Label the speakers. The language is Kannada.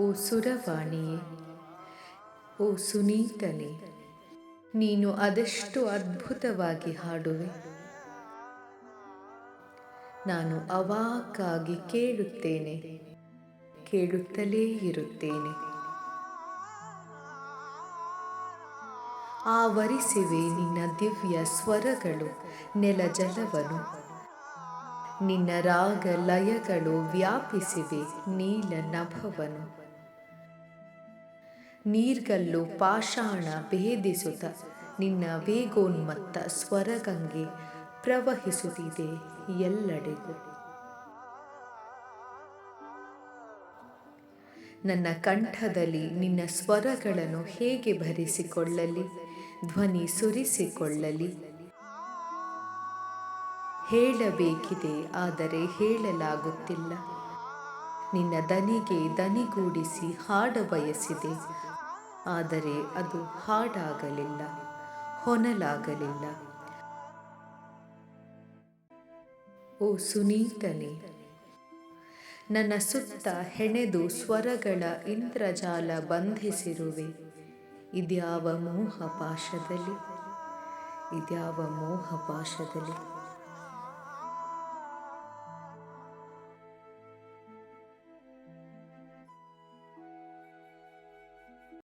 Speaker 1: ಓ ಸುರವಾಣಿಯೇ ಓ ಸುನೀತನೇ ನೀನು ಅದೆಷ್ಟು ಅದ್ಭುತವಾಗಿ ಹಾಡುವೆ. ನಾನು ಅವಾಕಾಗಿ ಕೇಳುತ್ತೇನೆ, ಕೇಳುತ್ತಲೇ ಇರುತ್ತೇನೆ. ಆವರಿಸಿವೆ ನಿನ್ನ ದಿವ್ಯ ಸ್ವರಗಳು, ನೆಲ ಜಲವನು. ನಿನ್ನ ರಾಗ ಲಯಗಳು ವ್ಯಾಪಿಸಿವೆ ನೀಲ ನಭವನು. ನೀರ್ಗಲ್ಲು ಪಾಷಾಣ ಭೇದಿಸುತ್ತ ನಿನ್ನ ವೇಗೋನ್ಮತ್ತ ಸ್ವರಗಂಗೆ ಪ್ರವಹಿಸುತ್ತಿದೆ ಎಲ್ಲೆಡೆಗೂ. ನನ್ನ ಕಂಠದಲ್ಲಿ ನಿನ್ನ ಸ್ವರಗಳನ್ನು ಹೇಗೆ ಭರಿಸಿಕೊಳ್ಳಲಿ? ಧ್ವನಿ ಸುರಿಸಿಕೊಳ್ಳಲಿ. ಹೇಳಬೇಕಿದೆ, ಆದರೆ ಹೇಳಲಾಗುತ್ತಿಲ್ಲ. ನಿನ್ನ ದನಿಗೆ ದನಿಗೂಡಿಸಿ ಹಾಡ ಬಯಸಿದೆ. ಆದರೆ ಅದು ಹಾಡಾಗಲಿಲ್ಲ, ಹೊನಲಾಗಲಿಲ್ಲ. ಓ ಸುನೀತನೆ, ನನ್ನ ಸುತ್ತ ಹೆಣೆದು ಸ್ವರಗಳ ಇಂದ್ರಜಾಲ ಬಂಧಿಸಿರುವೆ. ಇದ್ಯಾವ ಮೋಹ ಪಾಶದಲ್ಲಿ? ಇದ್ಯಾವ ಮೋಹ ಪಾಶದಲ್ಲಿ?